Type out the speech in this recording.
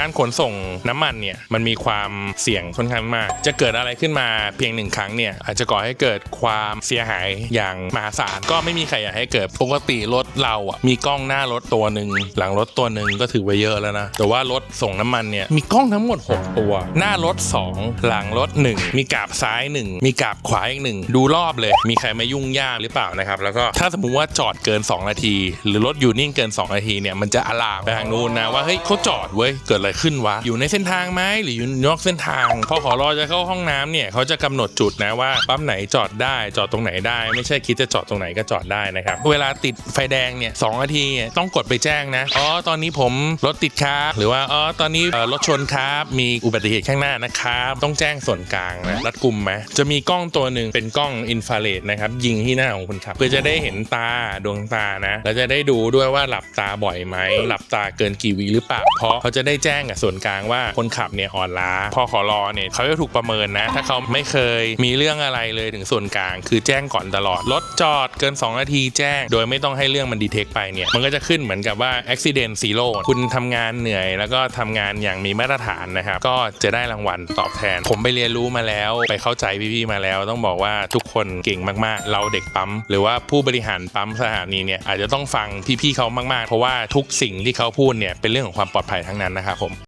การขนส่งน้ำมันเนี่ยมันมีความเสี่ยงค่อนข้างมาก จะเกิดอะไรขึ้นมาเพียงหนึ่งครั้งเนี่ยอาจจะก่อให้เกิดความเสียหายอย่างมหาศาลก็ไม่มีใครอยากให้เกิดปกติรถเราอะมีกล้องหน้ารถตัวหนึ่งหลังรถตัวหนึ่งก็ถือว่าเยอะแล้วนะแต่ว่ารถส่งน้ำมันเนี่ยมีกล้องทั้งหมด 6 ตัว หน้ารถ 2 หลังรถ 1 มีกาบซ้าย 1 มีกาบขวาอีกหนึ่งดูรอบเลย มีใครมายุ่งยากหรือเปล่านะครับแล้วก็ถ้าสมมุติว่าจอดเกิน 2 นาที หรือรถอยู่นิ่งเกิน 2 นาทีเนี่ยมันจะอลามไปทางนู้นนะว่าเฮ้ยเขาจอดเว้ยเกิดอะไรขึ้นวะ อยู่ในเส้นทางไหมหรืออยู่นอกเส้นทาง พอขอรอจะเข้าห้องน้ำเนี่ยเขาจะกำหนดจุดนะว่าปั๊มไหนจอดได้จอดตรงไหนได้ ไม่ใช่คิดจะจอดตรงไหนก็จอดได้นะครับ เวลาติดไฟแดงเนี่ยสองนาทีต้องกดไปแจ้งนะอ๋อตอนนี้ผมรถติดครับหรือว่าอ๋อตอนนี้รถชนครับมีอุบัติเหตุข้างหน้านะครับต้องแจ้งส่วนกลางนะรัดกลุ่มไหมจะมีกล้องตัวหนึ่งเป็นกล้องอินฟราเรดนะครับยิงที่หน้าของคนขับ เพื่อจะได้เห็นตาดวงตานะแล้วจะได้ดูด้วยว่าหลับตาบ่อยไหมหลับตาเกินกี่วีหรือเปล่าเพราะเขาจะได้แจ้งกับส่วนกลางว่าคนขับเนี่ยอ่อนล้า พอขอรอเนี่ยเขาจะถูกประเมินนะ ถ้าเขาไม่เคยมีเรื่องอะไรเลยถึงส่วนกลาง คือแจ้งก่อนตลอดรถจอดเกิน 2 นาทีแจ้ง โดยไม่ต้องให้เรื่องมันดีเทคไปเนี่ยมันก็จะขึ้นเหมือนกับว่า accident zero คุณทำงานเหนื่อย แล้วก็ทำงานอย่างมีมาตรฐานนะครับก็จะได้รางวัลตอบแทน ผมไปเรียนรู้มาแล้ว ไปเข้าใจพี่ๆมาแล้ว ต้องบอกว่าทุกคนเก่งมากๆ เราเด็กปั๊ม หรือว่าผู้บริหารปั๊มสถานีเนี่ยอาจจะต้องฟังพี่ๆเขามากๆ เพราะว่าทุกสิ่งที่เขาพูดเนี่ยเป็นเรื่องของความปลอดภัยทั้งนั้นนะครับผม